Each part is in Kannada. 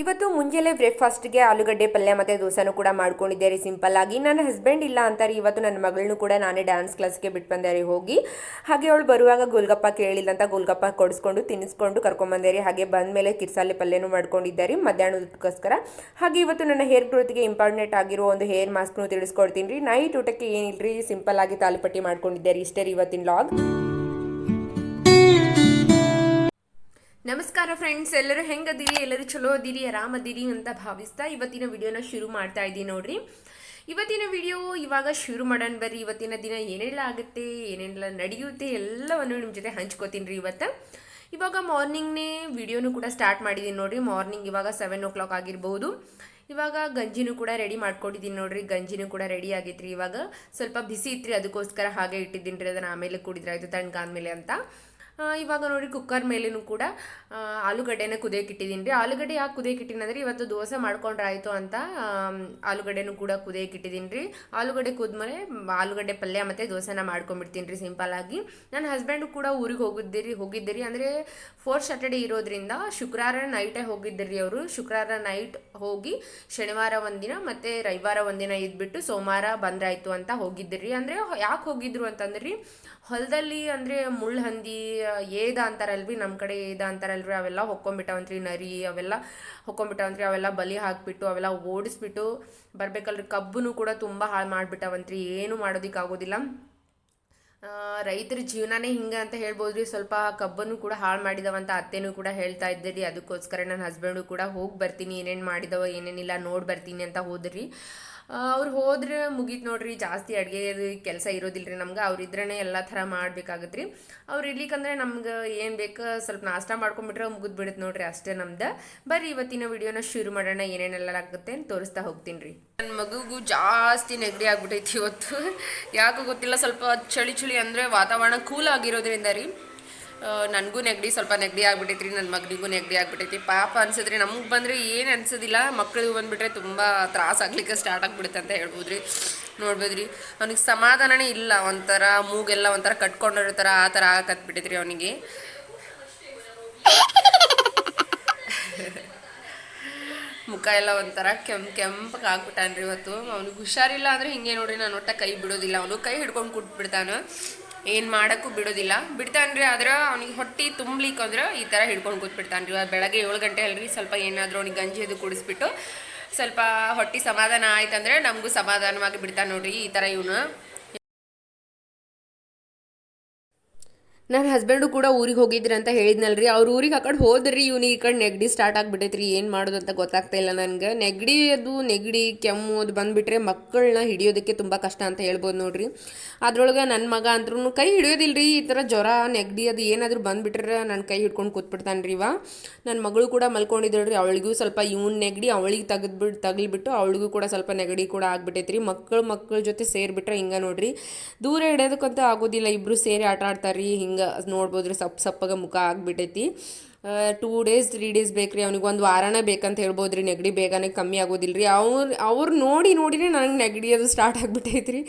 ಇವತ್ತು ಮುಂಜಾನೆ ಬ್ರೇಕ್ಫಾಸ್ಟ್ಗೆ ಆಲೂಗಡ್ಡೆ, ಪಲ್ಯ ಮತ್ತು ದೋಸೆನೂ ಕೂಡ ಮಾಡ್ಕೊಂಡಿದ್ದೆ ರೀ ಸಿಂಪಲ್ ಆಗಿ ನನ್ನ ಹಸ್ಬೆಂಡ್ ಇಲ್ಲ ಅಂತಾರೆ. ಇವತ್ತು ನನ್ನ ಮಗಳನ್ನೂ ಕೂಡ ನಾನೇ ಡ್ಯಾನ್ಸ್ ಕ್ಲಾಸ್ಗೆ ಬಿಟ್ಟು ಬಂದೆ ರೀ ಹೋಗಿ. ಹಾಗೆ ಅವಳು ಬರುವಾಗ ಗೋಲ್ಗಪ್ಪ ಕೇಳಿಲ್ಲ ಅಂತ ಗೋಲ್ಗಪ್ಪ ಕೊಡಿಸ್ಕೊಂಡು, ತಿನ್ನಿಸ್ಕೊಂಡು ಕರ್ಕೊಂಬಂದೆ ರೀ ಹಾಗೆ ಬಂದಮೇಲೆ ಕಿರ್ಸಾಲೆ ಪಲ್ಯನೂ ಮಾಡ್ಕೊಂಡಿದ್ದೆ ರೀ ಮಧ್ಯಾಹ್ನದಕ್ಕೋಸ್ಕರ. ಹಾಗೆ ಇವತ್ತು ನನ್ನ ಹೇರ್ ಗ್ರೋತ್ಗೆ ಇಂಪಾರ್ಟೆಂಟ್ ಆಗಿರೋ ಒಂದು ಹೇರ್ ಮಾಸ್ಕ್ನು ತಿಳಿಸ್ಕೊಡ್ತೀನಿ ರೀ. ನೈಟ್ ಊಟಕ್ಕೆ ಏನಿಲ್ಲ ರೀ ಸಿಂಪಲ್ ಆಗಿ ತಾಲಿಪಟ್ಟಿ ಮಾಡ್ಕೊಂಡಿದ್ದೆ ರೀ ಇಷ್ಟೇ ರೀ ಇವತ್ತಿನ ಲಾಗ್ ನಮಸ್ಕಾರ ಫ್ರೆಂಡ್ಸ್ ಎಲ್ಲರೂ ಹೆಂಗದಿರಿ? ಎಲ್ಲರೂ ಚಲೋ ಅದಿರಿ, ಆರಾಮದಿರಿ ಅಂತ ಭಾವಿಸ್ತಾ ಇವತ್ತಿನ ವಿಡಿಯೋನ ಶುರು ಮಾಡ್ತಾ ಇದ್ದೀನಿ ನೋಡ್ರಿ. ಇವತ್ತಿನ ವಿಡಿಯೋ ಇವಾಗ ಶುರು ಮಾಡೋಣ ಬರ್ರಿ. ಇವತ್ತಿನ ದಿನ ಏನೆಲ್ಲ ಆಗುತ್ತೆ, ಏನೆಲ್ಲ ನಡೆಯುತ್ತೆ ಎಲ್ಲವನ್ನು ನಿಮ್ಮ ಜೊತೆ ಹಂಚ್ಕೋತೀನಿ ರೀ ಇವತ್ತು. ಇವಾಗ ಮಾರ್ನಿಂಗ್ನೇ ವಿಡಿಯೋನು ಕೂಡ ಸ್ಟಾರ್ಟ್ ಮಾಡಿದ್ದೀನಿ ನೋಡ್ರಿ. ಮಾರ್ನಿಂಗ್ ಇವಾಗ ಸೆವೆನ್ ಓ ಕ್ಲಾಕ್ ಆಗಿರ್ಬೋದು. ಇವಾಗ ಗಂಜಿನೂ ಕೂಡ ರೆಡಿ ಮಾಡ್ಕೊಂಡಿದ್ದೀನಿ ನೋಡ್ರಿ. ಗಂಜಿನೂ ಕೂಡ ರೆಡಿ ಆಗೈತ್ರಿ ಇವಾಗ. ಸ್ವಲ್ಪ ಬಿಸಿ ಇತ್ರಿ, ಅದಕ್ಕೋಸ್ಕರ ಹಾಗೆ ಇಟ್ಟಿದ್ದೀನಿ ರೀ. ಅದನ್ನು ಆಮೇಲೆ ಕುಡಿದ್ರೆ ಆಯಿತು, ತಣ್ಣಗಾದ್ಮೇಲೆ ಅಂತ. ಇವಾಗ ನೋಡಿ ಕುಕ್ಕರ್ ಮೇಲೂ ಕೂಡ ಆಲೂಗಡ್ಡೆನ ಕುದಿಯಕ್ಕೆ ಇಟ್ಟಿದ್ದೀನಿ ರೀ ಆಲೂಗಡ್ಡೆ ಯಾಕೆ ಕುದಿಯಕ್ಕೆ ಅಂದರೆ ಇವತ್ತು ದೋಸೆ ಮಾಡ್ಕೊಂಡ್ರೆ ಆಯಿತು ಅಂತ ಆಲೂಗಡ್ಡೆನೂ ಕೂಡ ಕುದಿಯಕ್ಕೆ ಇಟ್ಟಿದ್ದೀನಿ ರೀ ಆಲೂಗಡ್ಡೆ ಕುದ್ಮೇಲೆ ಆಲೂಗಡ್ಡೆ ಪಲ್ಯ ಮತ್ತು ದೋಸೆನ ಮಾಡ್ಕೊಂಡ್ಬಿಡ್ತೀನಿ ರೀ ಸಿಂಪಲ್ ಆಗಿ. ನನ್ನ ಹಸ್ಬೆಂಡು ಕೂಡ ಊರಿಗೆ ಹೋಗಿದ್ದೀರಿ ಹೋಗಿದ್ದೀರಿ ಅಂದರೆ ಫೋರ್ತ್ ಸ್ಯಾಟರ್ಡೇ ಇರೋದ್ರಿಂದ ಶುಕ್ರವಾರ ನೈಟೇ ಹೋಗಿದ್ದೀರಿ ಅವರು. ಶುಕ್ರವಾರ ನೈಟ್ ಹೋಗಿ ಶನಿವಾರ ಒಂದಿನ ಮತ್ತು ರವಿವಾರ ಒಂದಿನ ಇದ್ಬಿಟ್ಟು ಸೋಮವಾರ ಬಂದ್ರಾಯ್ತು ಅಂತ ಹೋಗಿದ್ದೀರಿ. ಅಂದರೆ ಯಾಕೆ ಹೋಗಿದ್ರು ಅಂತಂದ್ರಿ ಹೊಲದಲ್ಲಿ ಅಂದರೆ ಮುಳ್ಳು ಹಂದಿ ಏದ ಅಂತಾರಲ್ರಿ ನಮ್ಮ ಕಡೆ ಏದ ಅಂತಾರಲ್ರಿ, ಅವೆಲ್ಲ ಹೊಕ್ಕೊಂಬಿಟ್ಟವಂತ್ರಿ, ನರಿ ಅವೆಲ್ಲ ಹೊಕ್ಕೊಂಬಿಟ್ಟವಂತ್ರಿ, ಅವೆಲ್ಲ ಬಲಿ ಹಾಕಿಬಿಟ್ಟು, ಅವೆಲ್ಲ ಓಡಿಸ್ಬಿಟ್ಟು ಬರಬೇಕಲ್ರಿ. ಕಬ್ಬುನು ಕೂಡ ತುಂಬ ಹಾಳು ಮಾಡಿಬಿಟ್ಟವಂತ್ರಿ, ಏನು ಮಾಡೋದಕ್ಕಾಗೋದಿಲ್ಲ. ರೈತರ ಜೀವನನೇ ಹಿಂಗೆ ಅಂತ ಹೇಳ್ಬೋದು ರೀ ಸ್ವಲ್ಪ ಕಬ್ಬನ್ನು ಕೂಡ ಹಾಳು ಮಾಡಿದವಂತ ಅತ್ತೆನೂ ಕೂಡ ಹೇಳ್ತಾ ಇದ್ದೀರಿ. ಅದಕ್ಕೋಸ್ಕರ ನನ್ನ ಹಸ್ಬೆಂಡು ಕೂಡ ಹೋಗಿ ಬರ್ತೀನಿ, ಏನೇನು ಮಾಡಿದವ, ಏನೇನಿಲ್ಲ, ನೋಡಿ ಬರ್ತೀನಿ ಅಂತ ಹೋದ್ರಿ. ಅವ್ರು ಹೋದ್ರೆ ಮುಗೀತು ನೋಡ್ರಿ, ಜಾಸ್ತಿ ಅಡುಗೆ ಕೆಲಸ ಇರೋದಿಲ್ಲ ರೀ ನಮ್ಗೆ ಅವ್ರಿದ್ರೇ ಎಲ್ಲ ಥರ ಮಾಡ್ಬೇಕಾಗತ್ತೆ ರೀ ಅವ್ರು ಇರ್ಲಿಕ್ಕಂದ್ರೆ ನಮ್ಗೆ ಏನು ಬೇಕು, ಸ್ವಲ್ಪ ನಾಷ್ಟ ಮಾಡ್ಕೊಂಡ್ಬಿಟ್ರೆ ಮುಗಿದ್ ಬಿಡುತ್ತೆ ನೋಡ್ರಿ ಅಷ್ಟೇ ನಮ್ದು. ಬರ್ರಿ, ಇವತ್ತಿನ ವಿಡಿಯೋನ ಶುರು ಮಾಡೋಣ ಏನೇನೆಲ್ಲ ಆಗುತ್ತೆ ಅಂತ ತೋರಿಸ್ತಾ ಹೋಗ್ತೀನಿ ರೀ. ನನ್ನ ಮಗುಗೂ ಜಾಸ್ತಿ ನೆಗಡಿ ಆಗ್ಬಿಟ್ಟೈತಿ ಇವತ್ತು. ಯಾಕೋ ಗೊತ್ತಿಲ್ಲ, ಸ್ವಲ್ಪ ಚಳಿ ಚಳಿ ಅಂದರೆ ವಾತಾವರಣ ಕೂಲ್ ಆಗಿರೋದ್ರಿಂದ ರೀ ನನಗೂ ನೆಗಡಿ, ಸ್ವಲ್ಪ ನೆಗಡಿ ಆಗ್ಬಿಟ್ಟೈತ್ರಿ ನನ್ನ ಮಗನಿಗೂ ನೆಗಡಿ ಆಗ್ಬಿಟ್ಟೈತಿ. ಪಾಪ ಅನ್ಸಿದ್ರಿ ನಮಗೆ ಬಂದರೆ ಏನು ಅನ್ಸೋದಿಲ್ಲ. ಮಕ್ಕಳಿಗೆ ಬಂದುಬಿಟ್ರೆ ತುಂಬ ತ್ರಾಸ ಆಗ್ಲಿಕ್ಕೆ ಸ್ಟಾರ್ಟ್ ಆಗ್ಬಿಡುತ್ತೆ ಅಂತ ಹೇಳ್ಬೋದ್ರಿ. ನೋಡ್ಬೋದ್ರಿ. ಅವ್ನಿಗೆ ಸಮಾಧಾನನೇ ಇಲ್ಲ. ಒಂಥರ ಮೂಗೆಲ್ಲ ಒಂಥರ ಕಟ್ಕೊಂಡಿರೋ ಥರ ಆ ಥರ ಆಗಕತ್ಬಿಟ್ಟೈತ್ರಿ ಅವನಿಗೆ. ಮುಖ ಎಲ್ಲ ಒಂಥರ ಕೆಂಪು, ಕೆಂಪಗೆ ಆಗ್ಬಿಟ್ಟಾನ್ರಿ ಇವತ್ತು. ಅವ್ನಿಗೆ ಹುಷಾರಿಲ್ಲ ಅಂದರೆ ಹಿಂಗೆ ನೋಡ್ರಿ, ನಾನು ಒಟ್ಟ ಕೈ ಬಿಡೋದಿಲ್ಲ. ಅವನು ಕೈ ಹಿಡ್ಕೊಂಡು ಕೂತ್ಬಿಡ್ತಾನ. ಏನು ಮಾಡೋಕ್ಕೂ ಬಿಡೋದಿಲ್ಲ. ಬಿಡ್ತಾನ್ರಿ ಆದ್ರೆ ಅವ್ನಿಗೆ ಹೊಟ್ಟೆ ತುಂಬ್ಲಿಕ್ಕೆ ಅಂದ್ರೆ ಈ ಥರ ಹಿಡ್ಕೊಂಡು ಕೂತ್ಬಿಡ್ತಾನ್ರಿ ಬೆಳಗ್ಗೆ ಏಳು ಗಂಟೆ ಅಲ್ರಿ, ಸ್ವಲ್ಪ ಏನಾದರೂ ಅವ್ನಿಗೆ ಗಂಜಿ ಅದು ಕುಡಿಸ್ಬಿಟ್ಟು ಸ್ವಲ್ಪ ಹೊಟ್ಟೆ ಸಮಾಧಾನ ಆಯ್ತಂದ್ರೆ ನಮಗೂ ಸಮಾಧಾನವಾಗಿ ಬಿಡ್ತಾನೆ ನೋಡ್ರಿ ಈ ಥರ ಇವನು. ನನ್ನ ಹಸ್ಬೆಂಡು ಕೂಡ ಊರಿಗೆ ಹೋಗಿದ್ರಿ ಅಂತ ಹೇಳಿದ್ನಲ್ರಿ. ಅವ್ರ ಊರಿಗೆ ಹಾಕೊಂಡು ಕಡೆ ಹೋದ್ರಿ, ಇವ್ನಿಗೆ ಈ ಕಡೆ ನೆಗಡಿ ಸ್ಟಾರ್ಟ್ ಆಗಿಬಿಟ್ಟೈತ್ರಿ. ಏನು ಮಾಡೋದು ಅಂತ ಗೊತ್ತಾಗ್ತಾ ಇಲ್ಲ ನನಗೆ. ನೆಗಡಿ ಅದು, ನೆಗಡಿ, ಕೆಮ್ಮು ಅದು ಬಂದ್ಬಿಟ್ರೆ ಮಕ್ಕಳನ್ನ ಹಿಡಿಯೋದಕ್ಕೆ ತುಂಬ ಕಷ್ಟ ಅಂತ ಹೇಳ್ಬೋದು ನೋಡ್ರಿ. ಅದ್ರೊಳಗೆ ನನ್ನ ಮಗ ಅಂದ್ರೂ ಕೈ ರೀ ಈ ಥರ ಜ್ವರ, ನೆಗಡಿ ಅದು ಏನಾದರೂ ಬಂದ್ಬಿಟ್ರೆ ನನ್ನ ಕೈ ಹಿಡ್ಕೊಂಡು ಕೂತ್ಬಿಡ್ತಾನೆ ರೀ ಇವ. ನನ್ನ ಮಗಳು ಕೂಡ ಮಲ್ಕೊಂಡಿದ್ದಳ್ರಿ ಅವಳಿಗೂ ಸ್ವಲ್ಪ ಇವನ್ ನೆಗಡಿ ಅವಳಿಗೆ ತೆಗೆದ್ಬಿಟ್ಟು ತಗಲ್ಬಿಟ್ಟು ಅವಳಿಗೂ ಕೂಡ ಸ್ವಲ್ಪ ನೆಗಡಿ ಕೂಡ ಆಗ್ಬಿಟ್ಟೈತ್ರಿ. ಮಕ್ಕಳು ಮಕ್ಕಳ ಜೊತೆ ಸೇರಿಬಿಟ್ರೆ ಹಿಂಗೆ ನೋಡ್ರಿ. ದೂರ ಹಿಡಿಯೋದಕ್ಕಂತೂ ಆಗೋದಿಲ್ಲ ಇಬ್ಬರು ಸೇರಿ ಆಟ ಆಡ್ತಾರ್ರಿ, ಹಿಂಗೆ ನೋಡ್ಬೋದ್ರಿ ಸಪ್ ಸಪ್ಪಗೆ ಮುಖ ಆಗಿಬಿಟ್ಟೈತಿ ಟೂ ಡೇಸ್ ತ್ರೀ ಡೇಸ್ ಬೇಕ್ರಿ ಅವ್ನಿಗೆ ಒಂದು ವಾರನೇ ಬೇಕಂತ ಹೇಳ್ಬೋದ್ರಿ ನೆಗಡಿ ಬೇಗನೆ ಕಮ್ಮಿ ಆಗೋದಿಲ್ಲ ರೀ ಅವ್ರು ಅವ್ರು ನೋಡಿ ನೋಡಿನೇ ನನಗೆ ನೆಗಡಿ ಅದು ಸ್ಟಾರ್ಟ್ ಆಗಿಬಿಟ್ಟೈತ್ರಿ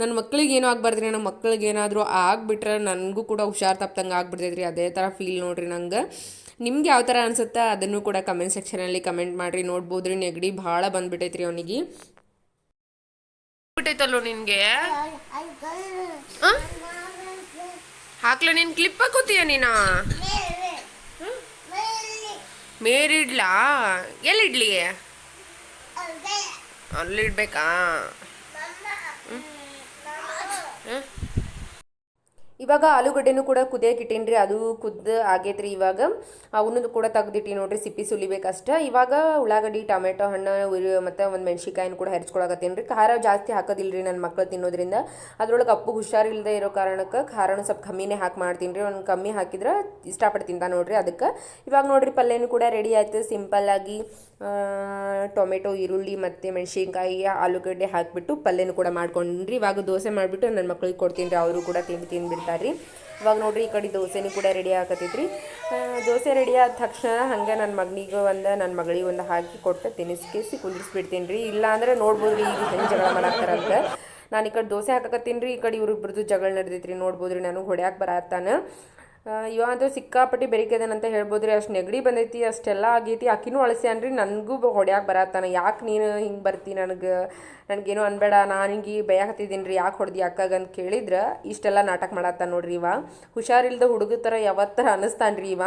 ನನ್ನ ಮಕ್ಳಿಗೆ ಏನೂ ಆಗ್ಬಾರ್ದ್ರಿ ನನ್ನ ಮಕ್ಳಿಗೆ ಏನಾದರೂ ಆಗಿಬಿಟ್ರೆ ನನಗೂ ಕೂಡ ಹುಷಾರು ತಪ್ಪದಂಗೆ ಆಗ್ಬಿಡ್ತೈತ್ರಿ. ಅದೇ ಥರ ಫೀಲ್ ನೋಡಿರಿ ನಂಗೆ. ನಿಮ್ಗೆ ಯಾವ ಥರ ಅನಿಸುತ್ತೆ ಅದನ್ನು ಕೂಡ ಕಮೆಂಟ್ ಸೆಕ್ಷನಲ್ಲಿ ಕಮೆಂಟ್ ಮಾಡಿರಿ ನೋಡ್ಬೋದ್ರಿ. ನೆಗಡಿ ಭಾಳ ಬಂದ್ಬಿಟ್ಟೈತ್ರಿ ಅವನಿಗೆ. ಬಿಟ್ಟೈತಲ್ಲೋ ನಿನಗೆ? ಹಾಕ್ಲ ನೀನು ಕ್ಲಿಪ್ ಹಾಕೋತೀಯ ನೀನು? ಮೇರಿಡ್ಲಾ ಎಲ್ಲಿಡ್ಲಿ? ಅಲ್ಲಿಡ್ಬೇಕಾ? ಇವಾಗ ಆಲೂಗಡ್ಡೆನೂ ಕೂಡ ಕುದಿಯಕ್ಕೆ ಇಟ್ಟೀನಿ ಅದು ಕುದ್ದು ಆಗೈತ್ರಿ ಇವಾಗ. ಅವನ್ನೂ ಕೂಡ ತೆಗ್ದಿಟ್ಟಿ ನೋಡ್ರಿ, ಸಿಪ್ಪಿ ಸುಲಿಬೇಕಷ್ಟ ಇವಾಗ ಉಳ್ಳಾಗಡ್ಡಿ, ಟೊಮೆಟೊ, ಹಣ್ಣು ಮತ್ತು ಒಂದು ಮೆಣ್ಸಿಕಾಯಿನ ಕೂಡ ಹೆರ್ಚ್ಕೊಳಕತ್ತೀನಿ ರೀ ಖಾರ ಜಾಸ್ತಿ ಹಾಕೋದಿಲ್ಲ ರೀ ನನ್ನ ಮಕ್ಕಳು ತಿನ್ನೋದ್ರಿಂದ. ಅದ್ರೊಳಗೆ ಅಪ್ಪು ಹುಷಾರಿಲ್ಲದೆ ಇರೋ ಕಾರಣಕ್ಕೆ ಖಾರನೂ ಸ್ವಲ್ಪ ಕಮ್ಮಿನೇ ಹಾಕಿ ಮಾಡ್ತೀನಿ ರೀ ಒಂದು ಕಮ್ಮಿ ಹಾಕಿದ್ರೆ ಇಷ್ಟಪಟ್ಟು ತಿಂತ ನೋಡ್ರಿ ಅದಕ್ಕೆ. ಇವಾಗ ನೋಡ್ರಿ ಪಲ್ಯನೂ ಕೂಡ ರೆಡಿ ಆಯ್ತು. ಸಿಂಪಲ್ಲಾಗಿ ಟೊಮೆಟೊ, ಈರುಳ್ಳಿ ಮತ್ತು ಮೆಣಸಿನ್ಕಾಯಿ, ಆಲೂಗಡ್ಡೆ ಹಾಕಿಬಿಟ್ಟು ಪಲ್ಯನೂ ಕೂಡ ಮಾಡ್ಕೊಂಡ್ರಿ. ಇವಾಗ ದೋಸೆ ಮಾಡಿಬಿಟ್ಟು ನನ್ನ ಮಕ್ಳಿಗೆ ಕೊಡ್ತೀನಿ ಅವರು ಕೂಡ ತಿಂದು ತಿಂದುಬಿಡ್ತಾರೆ ರೀ ಇವಾಗ ನೋಡ್ರಿ ಈ ಕಡೆ ದೋಸೆನೂ ಕೂಡ ರೆಡಿ ಆಗತ್ತೈತ್ರಿ ದೋಸೆ ರೆಡಿ ಆದ ತಕ್ಷಣ ಹಾಗೆ ನನ್ನ ಮಗನಿಗೆ ಒಂದು ನನ್ನ ಮಗಳಿಗೆ ಒಂದು ಹಾಕಿ ಕೊಟ್ಟು ತಿನ್ನಿಸ್ಕೇಸಿ ಕುಂದಿಸ್ಬಿಡ್ತೀನಿ ರೀ. ಇಲ್ಲ ಅಂದ್ರೆ ನೋಡ್ಬೋದು ರೀ, ಈಗ ಹೆಂಗೆ ಜಗಳ ಮಾಡಾಕ್ತಾರಂತ ನಾನು ಈ ಕಡೆ ದೋಸೆ ಹಾಕಕತ್ತೀನಿ ರೀ, ಈ ಕಡೆ ಇವ್ರಿಬ್ರದ್ದು ಜಗಳ ನಡೆದೈತ್ರಿ, ನೋಡ್ಬೋದು ರೀ, ನಾನು ಹೊಡ್ಯಾಕೆ ಬರತ್ತಾನ ಇವ ಅಂತೂ ಸಿಕ್ಕಾಪಟ್ಟಿ ಬೆರಿಕೆದನಂತ ಹೇಳ್ಬೋದು ರೀ ಅಷ್ಟು ನೆಗಡಿ ಬಂದೈತಿ, ಅಷ್ಟೆಲ್ಲ ಆಗೈತಿ. ಆಕಿನೂ ಅಳಸಿ ಅನ್ರಿ, ನನಗೂ ಹೊಡ್ಯಾಕೆ ಬರತ್ತಾನ ಯಾಕೆ ನೀನು ಹಿಂಗೆ ಬರ್ತಿ ನನಗೆ? ನನಗೇನು ಅನ್ಬೇಡ, ನಾನು ಹಿಂಗೆ ಬೈಯಾಕತ್ತಿದ್ದೀನಿ ರೀ ಯಾಕೆ ಹೊಡೆದು ಅಂತ ಕೇಳಿದ್ರೆ ಇಷ್ಟೆಲ್ಲ ನಾಟಕ ಮಾಡತ್ತಾನ ನೋಡ್ರಿ ಇವ. ಹುಷಾರಿಲ್ದ ಹುಡುಗ ಥರ ಯಾವತ್ತರ ಅನಿಸ್ತಾನೆ ರೀ ಇವ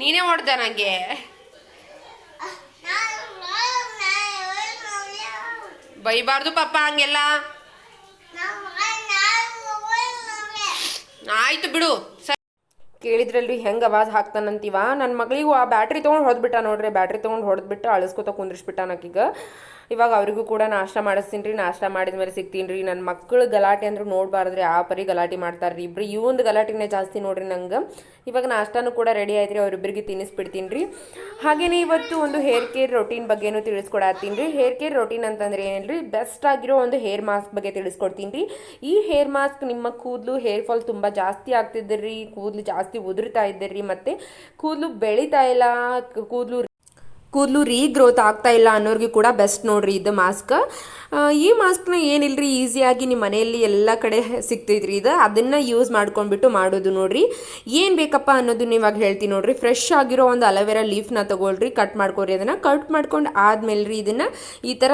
ನೀನೇ ಹೊಡ್ದ ನನಗೆ ಬೈಬಾರ್ದು ಪಪ್ಪ ಹಂಗೆಲ್ಲ. ಆಯ್ತು ಬಿಡು. ಕೇಳಿದ್ರಲ್ರಿ ಹೆಂಗೆ ಅವಾಜ್ ಹಾಕ್ತಾನಂತೀವ? ನನ್ನ ಮಗಳಿಗೂ ಆ ಬ್ಯಾಟ್ರಿ ತೊಗೊಂಡು ಹೊಡೆದ್ಬಿಟ್ಟ ನೋಡ್ರಿ ಬ್ಯಾಟ್ರಿ ತೊಗೊಂಡು ಹೊಡೆದ್ಬಿಟ್ಟು ಅಳಿಸ್ಕೊತ ಕುಂದ್ರಿಸ್ಬಿಟ್ಟ ನಾಕೀಗ ಇವಾಗ ಅವರಿಗೂ ಕೂಡ ನಾಷ್ಟ ಮಾಡಿಸ್ತೀನಿ ರೀ ನಾಷ್ಟ ಮಾಡಿದ ಮೇಲೆ ಸಿಗ್ತೀನಿ ರೀ ನನ್ನ ಮಕ್ಕಳು ಗಲಾಟೆ ಅಂದ್ರೆ ನೋಡಬಾರ್ದ್ರಿ, ಆ ಪರಿ ಗಲಾಟೆ ಮಾಡ್ತಾರೆ ರೀ ಇಬ್ರಿ. ಈ ಒಂದು ಗಲಾಟೆನೇ ಜಾಸ್ತಿ ನೋಡ್ರಿ ನಂಗೆ. ಇವಾಗ ನಾಷ್ಟಾನು ಕೂಡ ರೆಡಿ ಆಯ್ತು ರೀ ಅವರಿಬ್ಬರಿಗೆ ತಿನ್ನಿಸ್ಬಿಡ್ತೀನಿ ರೀ ಹಾಗೆಯೇ ಇವತ್ತು ಒಂದು ಹೇರ್ ಕೇರ್ ರೊಟೀನ್ ಬಗ್ಗೆನೂ ತಿಳಿಸ್ಕೊಡತ್ತೀನಿ ರೀ ಹೇರ್ ಕೇರ್ ರೊಟೀನ್ ಅಂತಂದ್ರೆ ಏನಿಲ್ಲ ಬೆಸ್ಟ್ ಆಗಿರೋ ಒಂದು ಹೇರ್ ಮಾಸ್ಕ್ ಬಗ್ಗೆ ತಿಳಿಸ್ಕೊಡ್ತೀನಿ ರೀ ಈ ಹೇರ್ ಮಾಸ್ಕ್ ನಿಮ್ಮ ಕೂದಲು ಹೇರ್ ಫಾಲ್ ತುಂಬ ಜಾಸ್ತಿ ಆಗ್ತಿದ್ರಿ ಕೂದಲು ಜಾಸ್ತಿ ಉದುರ್ತಾ ಇದ್ದೀರಿ ಮತ್ತು ಕೂದಲು ಬೆಳೀತಾ ಇಲ್ಲ ಕೂದಲು ಕೂದಲು ರೀ ಗ್ರೋತ್ ಆಗ್ತಾ ಇಲ್ಲ ಅನ್ನೋರಿಗೆ ಕೂಡ ಬೆಸ್ಟ್ ನೋಡ್ರಿ ಇದು ಮಾಸ್ಕ್ ಈ ಮಾಸ್ಕ್ನ ಏನಿಲ್ರಿ ಈಸಿಯಾಗಿ ನಿಮ್ಮ ಮನೆಯಲ್ಲಿ ಎಲ್ಲ ಕಡೆ ಸಿಗ್ತೈತ್ರಿ ಇದು. ಅದನ್ನು ಯೂಸ್ ಮಾಡ್ಕೊಂಡ್ಬಿಟ್ಟು ಮಾಡೋದು ನೋಡ್ರಿ. ಏನು ಬೇಕಪ್ಪ ಅನ್ನೋದು ಇವಾಗ ಹೇಳ್ತೀನಿ ನೋಡ್ರಿ. ಫ್ರೆಶ್ ಆಗಿರೋ ಒಂದು ಅಲೋವೆರಾ ಲೀಫ್ನ ತಗೊಳ್ರಿ ಕಟ್ ಮಾಡ್ಕೊರಿ. ಅದನ್ನು ಕಟ್ ಮಾಡ್ಕೊಂಡು ಆದ್ಮೇಲೆ ರೀ ಇದನ್ನು ಈ ಥರ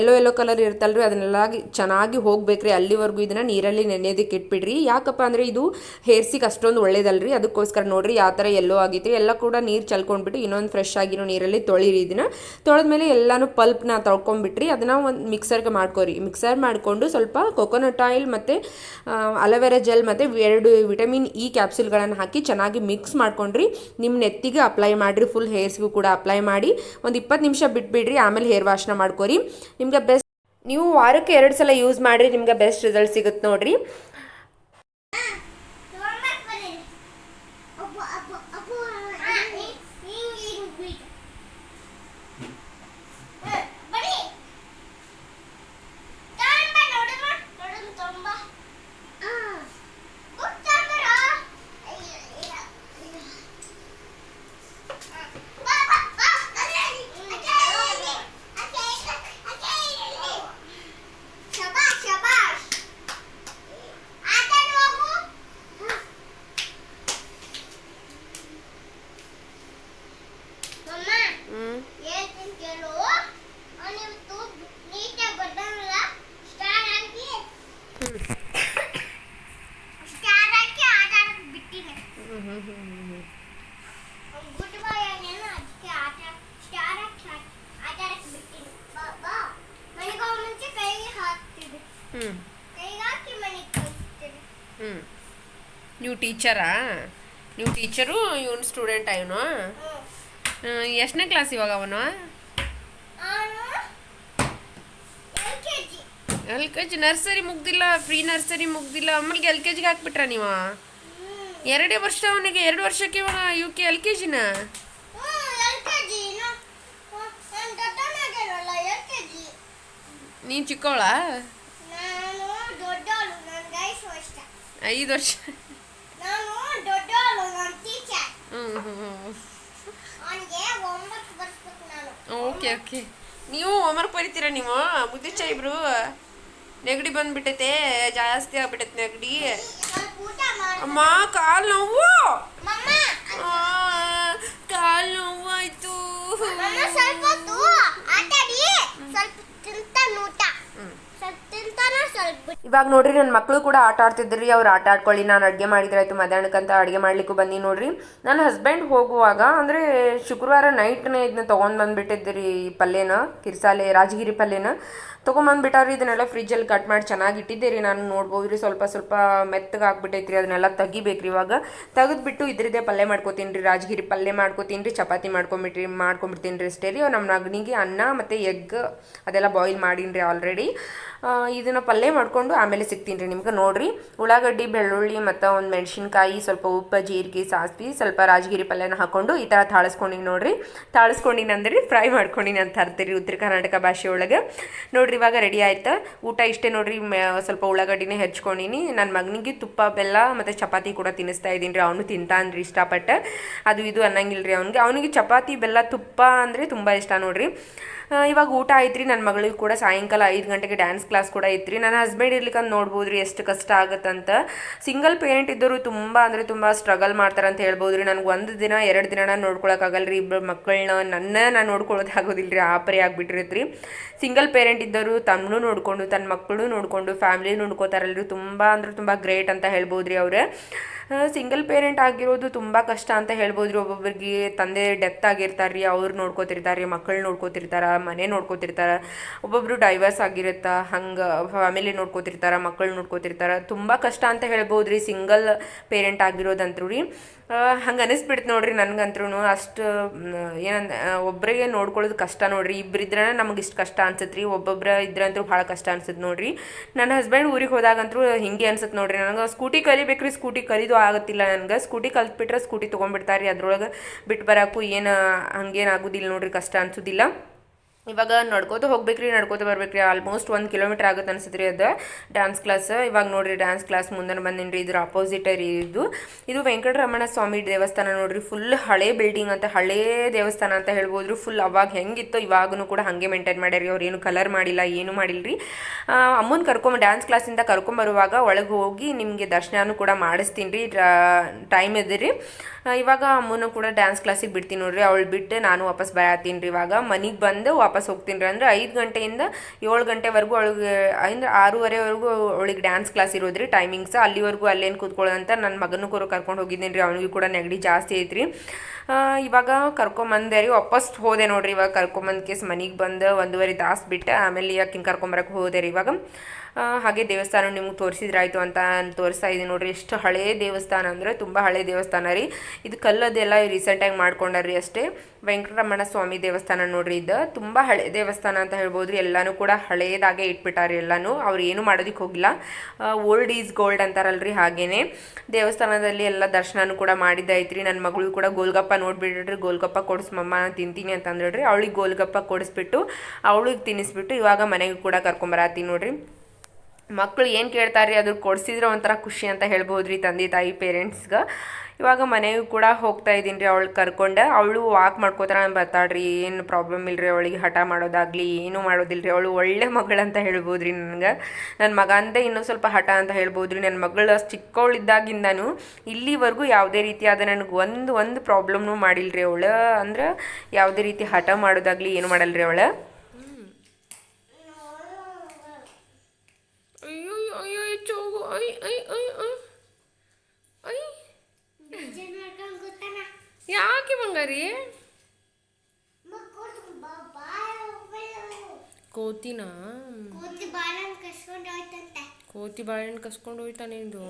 ಎಲ್ಲೋ ಎಲ್ಲೋ ಕಲರ್ ಇರ್ತಲ್ರಿ ಅದನ್ನೆಲ್ಲ ಚೆನ್ನಾಗಿ ಹೋಗ್ಬೇಕ್ರಿ. ಅಲ್ಲಿವರೆಗೂ ಇದನ್ನು ನೀರಲ್ಲಿ ನೆನೆಯೋದಕ್ಕೆ ಇಟ್ಬಿಡ್ರಿ. ಯಾಕಪ್ಪ ಅಂದರೆ ಇದು ಹೇರ್ಸಿಗೆ ಅಷ್ಟೊಂದು ಒಳ್ಳೇದಲ್ರಿ. ಅದಕ್ಕೋಸ್ಕರ ನೋಡ್ರಿ, ಯಾವ ಥರ ಎಲ್ಲೋ ಆಗಿತ್ತು ಎಲ್ಲ ಕೂಡ ನೀರು ಚಲ್ಕೊಂಡ್ಬಿಟ್ಟು ಇನ್ನೊಂದು ಫ್ರೆಶ್ ಆಗಿರೋ ನೀರಲ್ಲಿ ತೊಳಿರಿ ಇದನ್ನ. ತೊಳೆದ್ಮೇಲೆ ಎಲ್ಲಾನು ಪಲ್ಪ್ನ ತೊಳ್ಕೊಂಡ್ಬಿಟ್ರಿ. ಅದನ್ನು ಒಂದು ಮಿಕ್ಸರ್ಗೆ ಮಾಡ್ಕೊರಿ. ಮಿಕ್ಸರ್ ಮಾಡಿಕೊಂಡು ಸ್ವಲ್ಪ ಕೊಕೊನಟ್ ಆಯಿಲ್ ಮತ್ತು ಅಲೋವೆರಾ ಜೆಲ್ ಮತ್ತು ಎರಡು ವಿಟಮಿನ್ ಇ ಕ್ಯಾಪ್ಸೂಲ್ಗಳನ್ನು ಹಾಕಿ ಚೆನ್ನಾಗಿ ಮಿಕ್ಸ್ ಮಾಡ್ಕೊಂಡ್ರಿ. ನಿಮ್ಮ ನೆತ್ತಿಗೆ ಅಪ್ಲೈ ಮಾಡಿರಿ. ಫುಲ್ ಹೇರ್ಸ್ಗೂ ಕೂಡ ಅಪ್ಲೈ ಮಾಡಿ. ಒಂದು ಇಪ್ಪತ್ತು ನಿಮಿಷ ಬಿಟ್ಬಿಡ್ರಿ. ಆಮೇಲೆ ಹೇರ್ ವಾಶ್ನ ಮಾಡ್ಕೊರಿ. ನಿಮ್ಗೆ ಬೆಸ್ಟ್ ನೀವು ವಾರಕ್ಕೆ ಎರಡು ಸಲ ಯೂಸ್ ಮಾಡಿರಿ. ನಿಮ್ಗೆ ಬೆಸ್ಟ್ ರಿಸಲ್ಟ್ ಸಿಗುತ್ತೆ ನೋಡ್ರಿ ಶಬಾಷ್ ಶಬಾಷ್ ಆಟ ಹೋಗು ಮಮ್ಮ ಹೇಳ್ತೀನಿ ಕೇಳು ಅವನಿವತ್ತು ನೀಟಾಗಿ ಬರ್ತಾನಲ್ಲ ಸ್ಟಾರ್ ಹಾಕಿ ಸ್ಟಾರ್ ಹಾಕಿ ಆಟ ಆಡಕ್ ಬಿಟ್ಟಿದೆ ಗುಡ್ ಬಾಯ್ ಅವನೇನು ಅದಕ್ಕೆ ಆಟ ಸ್ಟಾರ್ ಹಾಕಿ ಆಟ ಆಡಕ್ ಬಿಟ್ಟಿನಿ ಬಾ ಬಾ ಮನೆಗೆ ಹೋಗೋ ಮುಂಚೆ ಕೈಗೆ ಹಾಕ್ತಿದ್ದೆ ಹ್ಞೂ ಕೈಗೆ ಹಾಕಿ ಮನೆಗೆ ಕಳಿಸ್ತಿದ್ದೆ ಹ್ಞೂ ನೀವು ಟೀಚರಾ? ನೀವು ಟೀಚರು ಇವನು ಸ್ಟೂಡೆಂಟ್ ಇವನು? ಎಷ್ಟನೇ ಕ್ಲಾಸ್ ಇವಾಗ ಅವನು? L K G. ನರ್ಸರಿ ಮುಗ್ದಿಲ್ಲ ಫ್ರೀ ನರ್ಸರಿ ಮುಗ್ದಿಲ್ಲ. ಆಮೇಲೆ ಎಲ್ ಕೆ ಜಿಗೆ ಹಾಕ್ಬಿಟ್ರ ನೀವು? ಎರಡೇ ವರ್ಷ ಅವನಿಗೆ ಎರಡು ವರ್ಷಕ್ಕೆ ಇವಾಗ ಯು ಕೆ ಎಲ್ ಕೆ ಜಿನ ನೀನು ಚಿಕ್ಕವಳ ನಾನು ದೊಡ್ಡವಳು ನನಗೆ ಐದು ವರ್ಷ ಐದು ವರ್ಷ ನಾನು ದೊಡ್ಡವಳು ನನ್ನ ಟೀಚರ್ ಹ್ಞೂ ಹ್ಞೂ ಅವನಿಗೆ ಒಂಬತ್ತು ಬರ್ಸ್ಬೇಕು ವರ್ಷ ಓಕೆ ಓಕೆ. ನೀವು ಹೋಮ್ವರ್ಕ್ ಬರೀತೀರಾ ನೀವು? ಮುದ್ದಿಚ್ಚ ಇಬ್ರು ನೆಗಡಿ ಬಂದ್ಬಿಟ್ಟೈತೆ ಜಾಸ್ತಿ ಆಗ್ಬಿಟ್ಟೈತೆ ನೆಗಡಿ. ಅಮ್ಮ ಕಾಲು ನೋವು. ಕಾಲು ನೋವು ಆಯ್ತು ಸ್ವಲ್ಪ ಹೊತ್ತು ಆಟಾಡಿ. ಸ್ವಲ್ಪ ತಿಂತಾನ ಊಟ ಸ್ವಲ್ಪ ತಿಂತಾನ ಸ್ವಲ್ಪ ಬಿಟ್ಟು ಇವಾಗ ನೋಡ್ರಿ ನನ್ನ ಮಕ್ಕಳು ಕೂಡ ಆಟ ಆಡ್ತಿದ್ರಿ, ಅವ್ರು ಆಟ ಆಡ್ಕೊಳ್ಳಿ, ನಾನು ಅಡುಗೆ ಮಾಡಿದ್ರಾಯ್ತು ಮಧ್ಯಾಹ್ನಕ್ಕಂತ ಅಡುಗೆ ಮಾಡ್ಲಿಕ್ಕೂ ಬನ್ನಿ ನೋಡ್ರಿ. ನನ್ನ ಹಸ್ಬೆಂಡ್ ಹೋಗುವಾಗ, ಅಂದರೆ ಶುಕ್ರವಾರ ನೈಟ್ನೇ ಇದನ್ನ ತೊಗೊಂಡು ಬಂದ್ಬಿಟ್ಟಿದ್ರಿ ಈ ಪಲ್ಯನ, ಕಿರ್ಸಾಲೆ, ರಾಜಗಿರಿ ಪಲ್ಯನ. ತೊಗೊಂಬಂದ್ಬಿಟ್ಟಾರ್ರಿ ಇದನ್ನೆಲ್ಲ ಫ್ರಿಜ್ಜಲ್ಲಿ ಕಟ್ ಮಾಡಿ ಚೆನ್ನಾಗಿ ಇಟ್ಟಿದ್ದೆ ನಾನು ನೋಡ್ಬೋದು ರೀ ಸ್ವಲ್ಪ ಸ್ವಲ್ಪ ಮೆತ್ತಗೆ ಆಗ್ಬಿಟ್ಟೈತ್ರಿ, ಅದನ್ನೆಲ್ಲ ತೆಗಿಬೇಕ್ರಿ ಇವಾಗ. ತೆಗೆದ್ಬಿಟ್ಟು ಇದ್ರದ್ದೇ ಪಲ್ಯ ಮಾಡ್ಕೋತೀನಿ ರೀ ರಾಜಗಿರಿ ಪಲ್ಯ ಮಾಡ್ಕೋತೀನಿ ರೀ ಚಪಾತಿ ಮಾಡ್ಕೊಂಬಿಟ್ರಿ ಮಾಡ್ಕೊಂಬಿಡ್ತೀನಿ ರೀ ಅಷ್ಟೇ ರೀ. ನಮ್ಮ ನಗನಿಗೆ ಅನ್ನ ಮತ್ತು ಎಗ್ ಅದೆಲ್ಲ ಬಾಯ್ಲ್ ಮಾಡೀನಿ ರೀ ಆಲ್ರೆಡಿ ಇದನ್ನು ಪಲ್ಯ ಮಾಡಿಕೊಂಡು ಆಮೇಲೆ ಸಿಗ್ತೀನಿ ರೀ ನಿಮ್ಗೆ. ನೋಡಿರಿ, ಉಳ್ಳಾಗಡ್ಡಿ, ಬೆಳ್ಳುಳ್ಳಿ ಮತ್ತು ಒಂದು ಮೆಣಸಿನ್ಕಾಯಿ, ಸ್ವಲ್ಪ ಉಪ್ಪು, ಜೀರಿಗೆ, ಸಾಸ್ವಿ, ಸ್ವಲ್ಪ ರಾಜಗಿರಿ ಪಲ್ಯನ ಹಾಕ್ಕೊಂಡು ಈ ಥರ ತಾಳಿಸ್ಕೊಂಡಿನಿ ನೋಡ್ರಿ. ತಾಳಿಸ್ಕೊಂಡಿನಿ ಅಂದ್ರೆ ಫ್ರೈ ಮಾಡ್ಕೊಂಡಿನಿ ಅಂತ ಅರ್ತೀರಿ ಉತ್ತರ ಕರ್ನಾಟಕ ಭಾಷೆ ಒಳಗೆ. ನೋಡ್ರಿ ಇವಾಗ ರೆಡಿ ಆಯ್ತು? ಊಟ ಇಷ್ಟೇ ನೋಡ್ರಿ ಸ್ವಲ್ಪ ಉಳ್ಳಾಗಡ್ಡಿನೇ ಹೆಚ್ಕೊಂಡಿನಿ. ನನ್ನ ಮಗನಿಗೆ ತುಪ್ಪ, ಬೆಲ್ಲ ಮತ್ತು ಚಪಾತಿ ಕೂಡ ತಿನ್ನಿಸ್ತಾ ಇದ್ದೀನಿ ರೀ. ಅವನು ತಿಂತಾನ್ರಿ ಇಷ್ಟಪಟ್ಟು. ಅದು ಇದು ಅನ್ನಂಗಿಲ್ಲ ರೀ ಅವ್ನಿಗೆ. ಅವನಿಗೆ ಚಪಾತಿ, ಬೆಲ್ಲ, ತುಪ್ಪ ಅಂದರೆ ತುಂಬ ಇಷ್ಟ ನೋಡ್ರಿ. ಇವಾಗ ಊಟ ಐತ್ರಿ ನನ್ನ ಮಗಳಿಗೆ ಕೂಡ ಸಾಯಂಕಾಲ ಐದು ಗಂಟೆಗೆ ಡ್ಯಾನ್ಸ್ ಕ್ಲಾಸ್ ಕೂಡ ಐತ್ರಿ. ನನ್ನ ಹಸ್ಬೆಂಡ್ ಇರ್ಲಿಕ್ಕಂತ ನೋಡ್ಬೋದ್ರಿ ಎಷ್ಟು ಕಷ್ಟ ಆಗುತ್ತಂತ. ಸಿಂಗಲ್ ಪೇರೆಂಟ್ ಇದ್ದವರು ತುಂಬ ಅಂದರೆ ತುಂಬ ಸ್ಟ್ರಗಲ್ ಮಾಡ್ತಾರೆ ಅಂತ ಹೇಳ್ಬೋದು ರೀ ನನಗೆ ಒಂದು ದಿನ, ಎರಡು ದಿನ ನೋಡ್ಕೊಳಕ್ಕಾಗಲ್ಲ ರೀ ಇಬ್ಬರು ಮಕ್ಕಳನ್ನ ನನ್ನ ನಾನು ನೋಡ್ಕೊಳ್ಳೋದಾಗೋದಿಲ್ಲ ರೀ ಆ ಪರಿ ಆಗಿಬಿಟ್ಟಿರತ್ತೆ ರೀ ಸಿಂಗಲ್ ಪೇರೆಂಟ್ ಇದ್ದವರು ತನ್ನೂ ನೋಡಿಕೊಂಡು ತನ್ನ ಮಕ್ಕಳು ನೋಡಿಕೊಂಡು ಫ್ಯಾಮಿಲಿ ನೋಡ್ಕೋತಾರಲ್ರಿ. ತುಂಬ ಅಂದ್ರೆ ತುಂಬ ಗ್ರೇಟ್ ಅಂತ ಹೇಳ್ಬೋದು ರೀ ಅವ್ರೆ. ಸಿಂಗಲ್ ಪೇರೆಂಟ್ ಆಗಿರೋದು ತುಂಬ ಕಷ್ಟ ಅಂತ ಹೇಳ್ಬೋದು ರೀ ಒಬ್ಬೊಬ್ಬರಿಗೆ ತಂದೆ ಡೆತ್ ಆಗಿರ್ತಾರೆ ರೀ ಅವ್ರು ನೋಡ್ಕೋತಿರ್ತಾರೆ ಮಕ್ಕಳು ನೋಡ್ಕೋತಿರ್ತಾರೆ, ಮನೆ ನೋಡ್ಕೋತಿರ್ತಾರೆ, ಒಬ್ಬೊಬ್ರು ಡೈವರ್ಸ್ ಆಗಿರುತ್ತಾ, ಹಂಗೆ ಫ್ಯಾಮಿಲಿ ನೋಡ್ಕೋತಿರ್ತಾರೆ ಮಕ್ಕಳು ನೋಡ್ಕೋತಿರ್ತಾರೆ, ತುಂಬ ಕಷ್ಟ ಅಂತ ಹೇಳ್ಬೋದು ರೀ ಸಿಂಗಲ್ ಪೇರೆಂಟ್ ಆಗಿರೋದಂತ್ರು ರೀ. ಹಂಗೆ ಅನಿಸ್ಬಿಡ್ತು ನೋಡ್ರಿ ನನಗಂತ್ರೂ ಅಷ್ಟು ಏನಂದ ಒಬ್ಬರಿಗೆ ನೋಡ್ಕೊಳ್ಳೋದು ಕಷ್ಟ ನೋಡ್ರಿ. ಇಬ್ಬರಿದ್ರೆ ನಮಗೆ ಇಷ್ಟು ಕಷ್ಟ ಅನ್ಸುತ್ತೆ ರೀ ಒಬ್ಬೊಬ್ರ ಇದ್ರಂತೂ ಭಾಳ ಕಷ್ಟ ಅನ್ಸುತ್ತೆ ನೋಡ್ರಿ. ನನ್ನ ಹಸ್ಬೆಂಡ್ ಊರಿಗೆ ಹೋದಾಗಂತೂ ಹಿಂಗೆ ಅನ್ಸುತ್ತೆ ನೋಡ್ರಿ. ನನಗೆ ಸ್ಕೂಟಿ ಕಲಿಬೇಕ್ರಿ. ಸ್ಕೂಟಿ ಕಲಿದು ಆಗತ್ತಿಲ್ಲ ನನಗೆ. ಸ್ಕೂಟಿ ಕಲ್ತ್ಬಿಟ್ರೆ ಸ್ಕೂಟಿ ತೊಗೊಂಡ್ಬಿಡ್ತಾರೆ ರೀ ಅದ್ರೊಳಗೆ ಬಿಟ್ಟು ಬರೋಕ್ಕೂ ಏನು, ಹಂಗೇನು ಆಗೋದಿಲ್ಲ ನೋಡ್ರಿ. ಕಷ್ಟ ಅನ್ಸೋದಿಲ್ಲ. ಇವಾಗ ನಡ್ಕೋತ ಹೋಗ್ಬೇಕ್ರಿ, ನಡ್ಕೋತ ಬರ್ಬೇಕ್ರಿ. ಆಲ್ಮೋಸ್ಟ್ ಒಂದು ಕಿಲೋಮೀಟರ್ ಆಗುತ್ತೆ ಅನ್ಸುತ್ತೆ ಅದು ಡ್ಯಾನ್ಸ್ ಕ್ಲಾಸ್ ಇವಾಗ ನೋಡ್ರಿ ಡ್ಯಾನ್ಸ್ ಕ್ಲಾಸ್ ಮುಂದೆ ಬಂದೀನಿ ರೀ ಇದ್ರ ಅಪೋಸಿಟ್ ರೀ ಇದು. ಇದು ವೆಂಕಟರಮಣ ಸ್ವಾಮಿ ದೇವಸ್ಥಾನ ನೋಡ್ರಿ. ಫುಲ್ ಹಳೆ ಬಿಲ್ಡಿಂಗ್ ಅಂತ, ಹಳೇ ದೇವಸ್ಥಾನ ಅಂತ ಹೇಳ್ಬೋದು ಫುಲ್ ಅವಾಗ ಹೆಂಗಿತ್ತು ಇವಾಗೂ ಕೂಡ ಹಾಗೆ ಮೇಂಟೈನ್ ಮಾಡ್ಯಾರಿ. ಅವ್ರು ಏನು ಕಲರ್ ಮಾಡಿಲ್ಲ, ಏನು ಮಾಡಿಲ್ರಿ. ಅಮ್ಮನ ಕರ್ಕೊಂಡ್ ಡ್ಯಾನ್ಸ್ ಕ್ಲಾಸಿಂದ ಕರ್ಕೊಂಬರುವಾಗ ಒಳಗೆ ಹೋಗಿ ನಿಮಗೆ ದರ್ಶನನೂ ಕೂಡ ಮಾಡಿಸ್ತೀನಿ ರೀ. ಟೈಮ್ ರೀ. ಇವಾಗ ಅಮ್ಮನೂ ಕೂಡ ಡ್ಯಾನ್ಸ್ ಕ್ಲಾಸಿಗೆ ಬಿಡ್ತೀನಿ ನೋಡ್ರಿ. ಅವಳು ಬಿಟ್ಟು ನಾನು ವಾಪಸ್ ಬರತ್ತೀನಿ ರೀ. ಇವಾಗ ಮನೆಗೆ ಬಂದು ಹೋಗ್ತೀನಿ ರೀ ಅಂದ್ರೆ ಐದು ಗಂಟೆಯಿಂದ ಏಳು ಗಂಟೆವರೆಗೂ ಅವಳಿಗೆ ಅಂದ್ರೆ ಆರೂವರೆವರೆಗೂ ಅವಳಿಗೆ ಡ್ಯಾನ್ಸ್ ಕ್ಲಾಸ್ ಇರೋದ್ರಿ. ಟೈಮಿಂಗ್ಸ್ ಅಲ್ಲಿವರೆಗೂ ಅಲ್ಲೇನು ಕೂತ್ಕೊಳ್ಳೋದಂತ ನನ್ನ ಮಗನೂ ಕೂಡ ಕರ್ಕೊಂಡು ಹೋಗಿದ್ದೀನಿ ರೀ ಅವನಿಗೂ ಕೂಡ ನೆಗಡಿ ಜಾಸ್ತಿ ಐತ್ರಿ. ಇವಾಗ ಕರ್ಕೊಂಬಂದೆ ರೀ. ವಾಪಸ್ ಹೋದೆ ನೋಡ್ರಿ. ಇವಾಗ ಕರ್ಕೊಂಬಂದು ಕೇಸ್ ಮನೆಗೆ ಬಂದು ಒಂದೂವರೆ ತಾಸು ಬಿಟ್ಟು. ಆಮೇಲೆ ಯಾಕೆ ಕರ್ಕೊಂಬರಕ್ಕೆ ಹೋದೆ ರೀ ಇವಾಗ. ಹಾಗೆ ದೇವಸ್ಥಾನ ನಿಮ್ಗೆ ತೋರಿಸಿದ್ರಾಯ್ತು ಅಂತ ತೋರಿಸ್ತಾ ಇದ್ದೀನಿ ನೋಡ್ರಿ. ಎಷ್ಟು ಹಳೆ ದೇವಸ್ಥಾನ ಅಂದರೆ ತುಂಬ ಹಳೆ ದೇವಸ್ಥಾನ ರೀ. ಇದು ಕಲ್ಲದೆಲ್ಲ ರೀಸೆಂಟಾಗಿ ಮಾಡ್ಕೊಂಡಾರ್ರಿ ಅಷ್ಟೇ. ವೆಂಕಟರಮಣ ಸ್ವಾಮಿ ದೇವಸ್ಥಾನ ನೋಡ್ರಿ ಇದು. ತುಂಬ ಹಳೆ ದೇವಸ್ಥಾನ ಅಂತ ಹೇಳ್ಬೋದು ರೀ. ಎಲ್ಲನೂ ಕೂಡ ಹಳೆಯದಾಗೆ ಇಟ್ಬಿಟ್ಟಾರೆ ಎಲ್ಲನೂ. ಅವ್ರು ಏನು ಮಾಡೋದಕ್ಕೆ ಹೋಗಿಲ್ಲ. ಓಲ್ಡ್ ಈಸ್ ಗೋಲ್ಡ್ ಅಂತಾರಲ್ರಿ ಹಾಗೇನೆ. ದೇವಸ್ಥಾನದಲ್ಲಿ ಎಲ್ಲ ದರ್ಶನನೂ ಕೂಡ ಮಾಡಿದ್ದೈತ್ರಿ ನನ್ನ ಮಗಳು ಕೂಡ ಗೋಲ್ಗಪ್ಪ ನೋಡ್ಬಿಡ್ರಿ ಗೋಲ್ಗಪ್ಪ ಕೊಡಿಸ್ಮಮ್ಮ ನಾನು ತಿಂತೀನಿ ಅಂತ ಅವಳಿಗೆ ಗೋಲ್ಗಪ್ಪ ಕೊಡಿಸ್ಬಿಟ್ಟು, ಅವಳಿಗೆ ತಿನ್ನಿಸ್ಬಿಟ್ಟು ಇವಾಗ ಮನೆಗೆ ಕೂಡ ಕರ್ಕೊಂಬರತ್ತೀನಿ ನೋಡ್ರಿ. ಮಕ್ಕಳು ಏನು ಕೇಳ್ತಾರೆ ರೀ ಅದ್ರ ಕೊಡಿಸಿದ್ರೆ ಒಂಥರ ಖುಷಿ ಅಂತ ಹೇಳ್ಬೋದು ರೀ ತಂದೆ ತಾಯಿ ಪೇರೆಂಟ್ಸ್ಗೆ ಇವಾಗ ಮನೆಗೂ ಕೂಡ ಹೋಗ್ತಾ ಇದ್ದೀನಿ ರೀ ಅವಳು ಕರ್ಕೊಂಡು. ಅವಳು ವಾಕ್ ಮಾಡ್ಕೋತಾರ ಬರ್ತಾಳ್ರಿ, ಏನು ಪ್ರಾಬ್ಲಮ್ ಇಲ್ರಿ ಅವಳಿಗೆ, ಹಠ ಮಾಡೋದಾಗಲಿ, ಏನೂ ಮಾಡೋದಿಲ್ಲ ರೀ ಅವಳು ಒಳ್ಳೆ ಮಗಳಂತ ಹೇಳ್ಬೋದು ರೀ ನನಗೆ. ನನ್ನ ಮಗ ಅಂದೆ ಇನ್ನೂ ಸ್ವಲ್ಪ ಹಠ ಅಂತ ಹೇಳ್ಬೋದು ರೀ ನನ್ನ ಮಗಳು ಅಷ್ಟು ಚಿಕ್ಕವಳಿದ್ದಾಗಿಂದನೂ ಇಲ್ಲಿವರೆಗೂ ಯಾವುದೇ ರೀತಿಯಾದ ನನಗೆ ಒಂದು ಒಂದು ಪ್ರಾಬ್ಲಮ್ನೂ ರೀ ಅವಳು. ಅಂದ್ರೆ ಯಾವುದೇ ರೀತಿ ಹಠ ಮಾಡೋದಾಗಲಿ, ಏನು ಮಾಡಲ್ರಿ ಅವಳು. ಯಾಕೆ ಬಂಗಾರಿ. ಕೋತಿನ? ಕೂತಿ ಬಾಳೆಹಣ್ಣು ಕಸ್ಕೊಂಡು ಹೋಯ್ತಾನೆ ಇದು.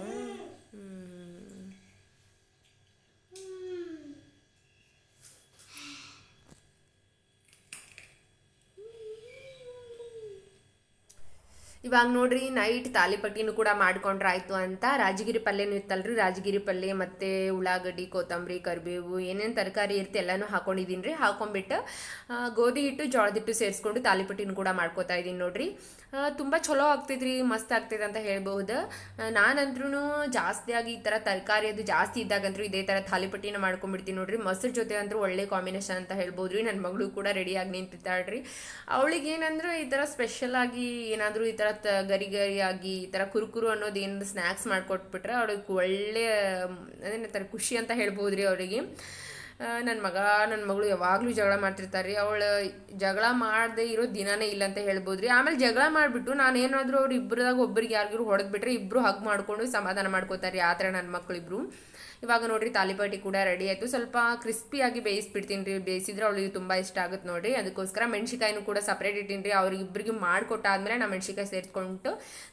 ಇವಾಗ ನೋಡ್ರಿ ನೈಟ್ ತಾಲಿಪಟ್ಟಿನೂ ಕೂಡ ಮಾಡ್ಕೊಂಡ್ರೆ ಆಯ್ತು ಅಂತ ರಾಜಗಿರಿ ಪಲ್ಯನೂ ಇತ್ತಲ್ರಿ. ರಾಜಗಿರಿ ಪಲ್ಯ ಮತ್ತೆ ಉಳ್ಳಾಗಡ್ಡಿ, ಕೊತ್ತಂಬರಿ, ಕರಿಬೇವು, ಏನೇನು ತರಕಾರಿ ಇರುತ್ತೆ ಎಲ್ಲನೂ ಹಾಕೊಂಡಿದ್ದೀನಿ ರೀ ಹಾಕೊಂಡ್ಬಿಟ್ಟು ಗೋಧಿ ಹಿಟ್ಟು, ಜೋಳದ ಹಿಟ್ಟು ಸೇರಿಸ್ಕೊಂಡು ತಾಲಿಪಟ್ಟಿನೂ ಕೂಡ ಮಾಡ್ಕೋತಾ ಇದ್ದೀನಿ ನೋಡ್ರಿ. ತುಂಬಾ ಚಲೋ ಆಗ್ತೈತ್ರಿ ಮಸ್ತ್ ಆಗ್ತೈತೆ ಅಂತ ಹೇಳ್ಬಹುದು. ನಾನಂದ್ರೂ ಜಾಸ್ತಿಯಾಗಿ ಈ ಥರ ತರಕಾರಿ ಅದು ಜಾಸ್ತಿ ಇದ್ದಾಗಂತೂ ಇದೇ ಥರ ತಾಲಿಪಟ್ಟಿನ ಮಾಡ್ಕೊಂಡ್ಬಿಡ್ತೀನಿ ನೋಡ್ರಿ. ಮೊಸರು ಜೊತೆ ಅಂದ್ರೂ ಒಳ್ಳೆ ಕಾಂಬಿನೇಷನ್ ಅಂತ ಹೇಳ್ಬೋದು ರೀ ನನ್ನ ಮಗಳು ಕೂಡ ರೆಡಿಯಾಗಿ ನಿಂತಿದ್ದಾಳ್ರಿ. ಅವಳಿಗೆ ಏನಂದ್ರೆ ಈ ಥರ ಸ್ಪೆಷಲ್ ಆಗಿ ಏನಾದರೂ ಈ ಥರ ತ ಗರಿ ಗರಿಯಾಗಿ ಈ ಥರ ಕುರುಕುರು ಅನ್ನೋದು ಏನು ಸ್ನ್ಯಾಕ್ಸ್ ಮಾಡಿಕೊಟ್ಬಿಟ್ರೆ ಅವಳಿಗೆ ಒಳ್ಳೆ ಅದೇನಂತಾರೆ ಖುಷಿ ಅಂತ ಹೇಳ್ಬೋದು ರೀ ಅವರಿಗೆ ನನ್ನ ಮಗ ನನ್ನ ಮಗಳು ಯಾವಾಗಲೂ ಜಗಳ ಮಾಡ್ತಿರ್ತಾರೆ. ರೀ ಅವಳು ಜಗಳ ಮಾಡದೆ ಇರೋ ದಿನಾನೇ ಇಲ್ಲ ಅಂತ ಹೇಳ್ಬೋದು ರೀ ಆಮೇಲೆ ಜಗಳ ಮಾಡಿಬಿಟ್ಟು ನಾನು ಏನಾದರೂ ಅವ್ರು ಇಬ್ಬರದಾಗ ಒಬ್ಬರಿಗೆ ಯಾರಿಗೂ ಹೊಡೆದ್ಬಿಟ್ರೆ ಇಬ್ಬರು ಹಗ್ ಮಾಡ್ಕೊಂಡು ಸಮಾಧಾನ ಮಾಡ್ಕೋತಾರೆ. ಆ ಥರ ನನ್ನ ಮಕ್ಕಳಿಬ್ರು ಇವಾಗ ನೋಡ್ರಿ ತಾಲಿಪಟ್ಟಿ ಕೂಡ ರೆಡಿ ಆಯಿತು. ಸ್ವಲ್ಪ ಕ್ರಿಸ್ಪಿಯಾಗಿ ಬೇಯಿಸ್ಬಿಡ್ತೀನಿ ರೀ. ಬೇಯಿಸಿದ್ರೆ ಅವಳಿಗೆ ತುಂಬ ಇಷ್ಟ ಆಗುತ್ತೆ ನೋಡ್ರಿ. ಅದಕ್ಕೋಸ್ಕರ ಮೆಣಸಿಕಾಯಿನೂ ಕೂಡ ಸಪ್ರೇಟ್ ಇಟ್ಟಿನಿ ರೀ. ಅವ್ರಿಗಿಬ್ಬರಿಗೆ ಮಾಡಿಕೊಟ್ಟಾದ್ಮೇಲೆ ನಾ ಮೆಣಸಿಕಾಯಿ ಸೇರಿಸ್ಕೊಂಡು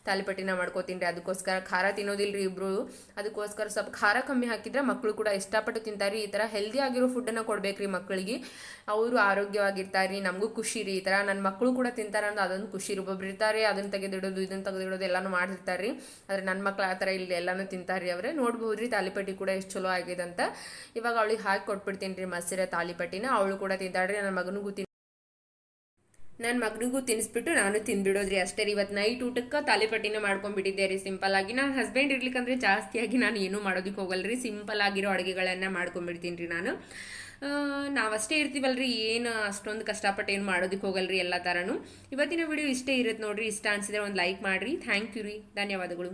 ತಾಲಿಪಟ್ಟಿನ ಮಾಡ್ಕೋತೀನಿ ರೀ. ಅದಕ್ಕೋಸ್ಕರ ಖಾರ ತಿನ್ನೋದಿಲ್ಲ ರೀ ಇಬ್ಬರು ಅದಕ್ಕೋಸ್ಕರ ಸ್ವಲ್ಪ ಖಾರ ಕಮ್ಮಿ ಹಾಕಿದ್ರೆ ಮಕ್ಕಳು ಕೂಡ ಇಷ್ಟಪಟ್ಟು ತಿಂತಾರೆ ಈ ಥರ ಹೆಲ್ದಿ ಆಗಿರೋ ಫುಡ್ಡನ್ನು ರೀ ಮಕ್ಕಳಿಗೆ ಅವರು ಆರೋಗ್ಯವಾಗಿರ್ತಾರೆ ರೀ. ನಮಗೂ ಖುಷಿ ರೀ. ಈ ಥರ ನನ್ನ ಮಕ್ಕಳು ಕೂಡ ತಿಂತಾರೆ ಅಂದ್ರೆ ಅದೊಂದು ಖುಷಿ ಒಬ್ಬೊಬ್ರು ಇರ್ತಾರೆ, ಅದನ್ನು ತೆಗೆದಿಡೋದು, ಇದನ್ನು ತೆಗೆದಿಡೋದು ಎಲ್ಲನೂ ಮಾಡಿರ್ತಾರೆ ರೀ. ಆದರೆ ನನ್ನ ಮಕ್ಳು ಆ ಥರ ಇಲ್ಲಿ ಎಲ್ಲನೂ ತಿಂತಾರೆ ರೀ ಅವರೇ. ನೋಡ್ಬೋದು ರೀ ತಾಲಿಪಟ್ಟಿ ಕೂಡ ಎಷ್ಟು ಚಲೋ ಆಗಿದೆ ಅಂತ ಇವಾಗ ಅವಳಿಗೆ ಹಾಕಿ ಕೊಟ್ಬಿಡ್ತೀನಿ ರೀ ಮಸಿರ ತಾಲಿಪಟ್ಟಿನ. ಅವಳು ಕೂಡ ತಿಂತಾಳ್ರಿ ನನ್ನ ಮಗನಿಗೂ ತಿನ್ ನನ್ನ ಮಗನಿಗೂ ತಿನ್ನಿಸ್ಬಿಟ್ಟು ನಾನು ತಿಂದ್ಬಿಡೋದ್ರಿ ಅಷ್ಟೇ ರೀ. ಇವತ್ತು ನೈಟ್ ಊಟಕ್ಕೆ ತಾಲಿಪಟ್ಟಿನ ಮಾಡ್ಕೊಂಡ್ಬಿಟ್ಟಿದ್ದೆ ರೀ. ಸಿಂಪಲ್ ಆಗಿ ನನ್ನ ಹಸ್ಬೆಂಡ್ ಇರ್ಲಿಕ್ಕಂದ್ರೆ ಜಾಸ್ತಿಯಾಗಿ ನಾನು ಏನೂ ಮಾಡೋದಕ್ಕೆ ಹೋಗಲ್ಲ ರೀ. ಸಿಂಪಲ್ ಆಗಿರೋ ಅಡುಗೆಗಳನ್ನ ಮಾಡ್ಕೊಂಡ್ಬಿಡ್ತೀನಿ ರೀ ನಾನು. ನಾವಷ್ಟೇ ಇರ್ತೀವಲ್ರಿ, ಏನು ಅಷ್ಟೊಂದು ಕಷ್ಟಪಟ್ಟು ಏನು ಮಾಡೋದಕ್ಕೆ ಹೋಗಲ್ರಿ ಎಲ್ಲ ಥರನೂ ಇವತ್ತಿನ ವಿಡಿಯೋ ಇಷ್ಟೇ ಇರುತ್ತೆ ನೋಡಿರಿ. ಇಷ್ಟ ಅನಿಸಿದ್ರೆ ಒಂದು ಲೈಕ್ ಮಾಡಿರಿ. ಥ್ಯಾಂಕ್ ಯು ರೀ. ಧನ್ಯವಾದಗಳು.